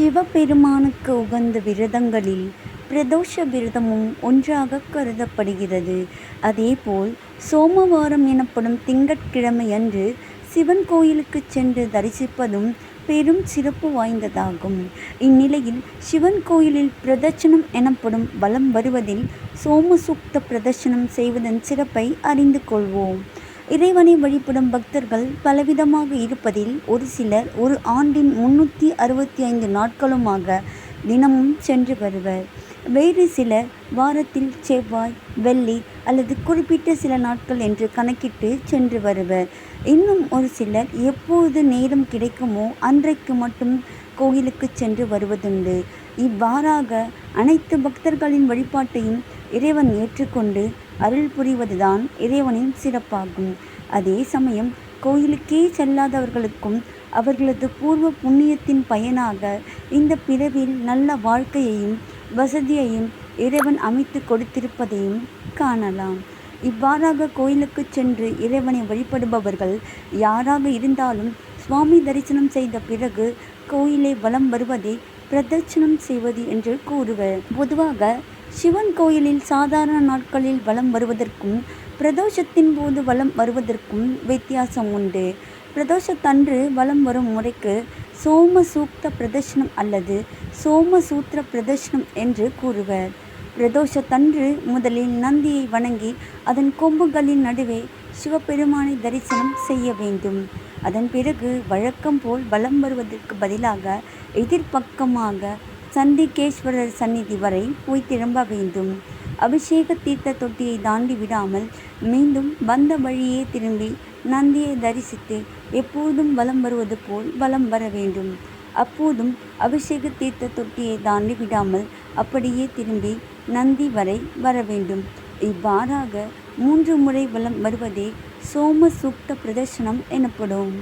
சிவபெருமானுக்கு உகந்த விரதங்களில் பிரதோஷ விரதமும் ஒன்றாக கருதப்படுகிறது. அதேபோல் சோமவாரம் எனப்படும் திங்கட்கிழமையன்று சிவன் கோயிலுக்குச் சென்று தரிசிப்பதும் பெரும் சிறப்பு வாய்ந்ததாகும். இந்நிலையில் சிவன் கோயிலில் பிரதட்சணம் எனப்படும் வலம் வருவதில் சோமசூக்த பிரதட்சணம் செய்வதன் சிறப்பை அறிந்து கொள்வோம். இறைவனை வழிபடும் பக்தர்கள் பலவிதமாக இருப்பதில் ஒரு சிலர் ஒரு ஆண்டின் முன்னூற்றி அறுபத்தி ஐந்து நாட்களுமாக தினமும் சென்று வருவர். வேறு சிலர் வாரத்தில் செவ்வாய் வெள்ளி அல்லது குறிப்பிட்ட சில நாட்கள் என்று கணக்கிட்டு சென்று வருவர். இன்னும் ஒரு சிலர் எப்போது நேரம் கிடைக்குமோ அன்றைக்கு மட்டும் கோயிலுக்கு சென்று வருவதுண்டு. இவ்வாறாக அனைத்து பக்தர்களின் வழிபாட்டையும் இறைவன் ஏற்றுக்கொண்டு அருள் புரிவதுதான் இறைவனின் சிறப்பாகும். அதே சமயம் கோயிலுக்கே செல்லாதவர்களுக்கும் அவர்களது பூர்வ புண்ணியத்தின் பயனாக இந்த பிறவியில் நல்ல வாழ்க்கையையும் வசதியையும் இறைவன் அமைத்துக் கொடுத்திருப்பதையும் காணலாம். இவ்வாறாக கோயிலுக்கு சென்று இறைவனை வழிபடுபவர்கள் யாராக இருந்தாலும் சுவாமி தரிசனம் செய்த பிறகு கோயிலை வலம் வருவதை பிரதட்சணம் செய்வது என்று கூறுவர். பொதுவாக சிவன் கோயிலில் சாதாரண நாட்களில் வலம் வருவதற்கும் பிரதோஷத்தின் போது வலம் வருவதற்கும் வித்தியாசம் உண்டு. பிரதோஷத்தன்று வலம் வரும் முறைக்கு சோம சூக்த பிரதர்ஷனம் அல்லது சோம சூத்திர பிரதர்ஷனம் என்று கூறுவர். பிரதோஷத்தன்று முதலில் நந்தியை வணங்கி அதன் கொம்புகளின் நடுவே சிவபெருமானை தரிசனம் செய்ய வேண்டும். அதன் பிறகு வழக்கம் போல் வலம் வருவதற்கு பதிலாக எதிர்ப்பக்கமாக சந்திகேஸ்வரர் சந்நிதி வரை போய் திரும்ப வேண்டும். அபிஷேக தீர்த்த தொட்டியை தாண்டி விடாமல் மீண்டும் வந்த வழியே திரும்பி நந்தியை தரிசித்து எப்போதும் வலம் வருவது போல் வலம் வர வேண்டும். அப்போதும் அபிஷேக தீர்த்த தொட்டியை தாண்டி விடாமல் அப்படியே திரும்பி நந்தி வரை வர வேண்டும். இவ்வாறாக மூன்று முறை வலம் வருவதே சோம சூக்த பிரதர்சனம் எனப்படும்.